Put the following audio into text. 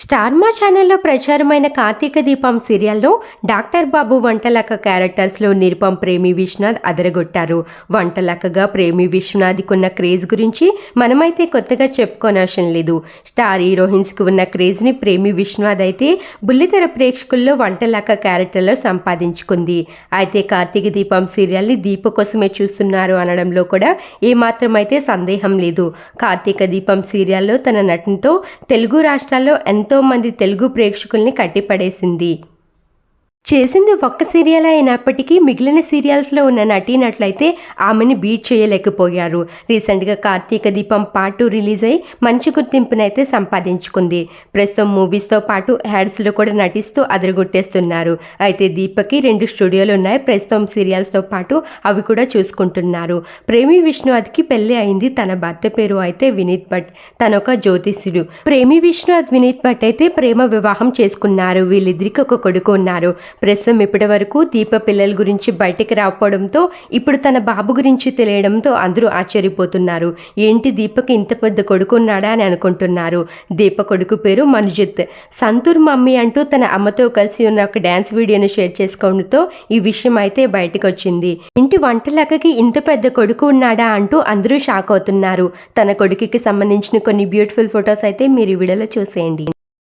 Star మా ఛానల్లో ప్రచారమైన కార్తీక దీపం సీరియల్లో డాక్టర్ బాబు వంటలక్క క్యారెక్టర్స్లో నిరుపం ప్రేమి విశ్వనాథ్ అదరగొట్టారు. వంటలక్కగా ప్రేమి విశ్వనాథ్కి ఉన్న క్రేజ్ గురించి మనమైతే కొత్తగా చెప్పుకోనవసరం లేదు. స్టార్ హీరోయిన్స్కి ఉన్న క్రేజ్ని ప్రేమి విశ్వనాథ్ అయితే బుల్లితెర ప్రేక్షకుల్లో వంటలక్క క్యారెక్టర్లో సంపాదించుకుంది. అయితే కార్తీక దీపం సీరియల్ని దీప కోసమే చూస్తున్నారు అనడంలో కూడా ఏమాత్రం అయితే సందేహం లేదు. కార్తీక దీపం సీరియల్లో తన నటనతో తెలుగు రాష్ట్రాల్లో ఎంత మంది తెలుగు ప్రేక్షకుల్ని కట్టిపడేసింది. చేసింది ఒక్క సీరియల్ అయినప్పటికీ మిగిలిన సీరియల్స్లో ఉన్న నటీనట్లయితే ఆమెని బీట్ చేయలేకపోయారు. రీసెంట్గా కార్తీక దీపం పార్ట్ టూ రిలీజ్ అయి మంచి గుర్తింపునైతే సంపాదించుకుంది. ప్రస్తుతం మూవీస్తో పాటు యాడ్స్లో కూడా నటిస్తూ అదరగొట్టేస్తున్నారు. అయితే దీపకి రెండు స్టూడియోలు ఉన్నాయి. ప్రస్తుతం సీరియల్స్తో పాటు అవి కూడా చూసుకుంటున్నారు. ప్రేమి విష్ణునాథ్కి పెళ్ళి అయింది. తన భర్త పేరు అయితే వినీత్ భట్. తనొక జ్యోతిష్యుడు. ప్రేమి విష్ణునాథ్ వినీత్ భట్ అయితే ప్రేమ వివాహం చేసుకున్నారు. వీళ్ళిద్దరికి ఒక కొడుకు ఉన్నారు. ప్రస్తుతం ఇప్పటి వరకు దీప పిల్లల గురించి బయటికి రాకపోవడంతో ఇప్పుడు తన బాబు గురించి తెలియడంతో అందరూ ఆశ్చర్యపోతున్నారు. ఏంటి దీపక్ ఇంత పెద్ద కొడుకు ఉన్నాడా అని అనుకుంటున్నారు. దీప కొడుకు పేరు మనుజిత్. సంతూర్ మమ్మీ అంటూ తన అమ్మతో కలిసి ఉన్న ఒక డ్యాన్స్ వీడియోను షేర్ చేసుకోవడంతో ఈ విషయం అయితే బయటకు వచ్చింది ఇంటి వంటలకకి ఇంత పెద్ద కొడుకు ఉన్నాడా అంటూ అందరూ షాక్ అవుతున్నారు. తన కొడుకుకి సంబంధించిన కొన్ని బ్యూటిఫుల్ ఫొటోస్ అయితే మీరు ఈ వీడియోలో చూసేయండి.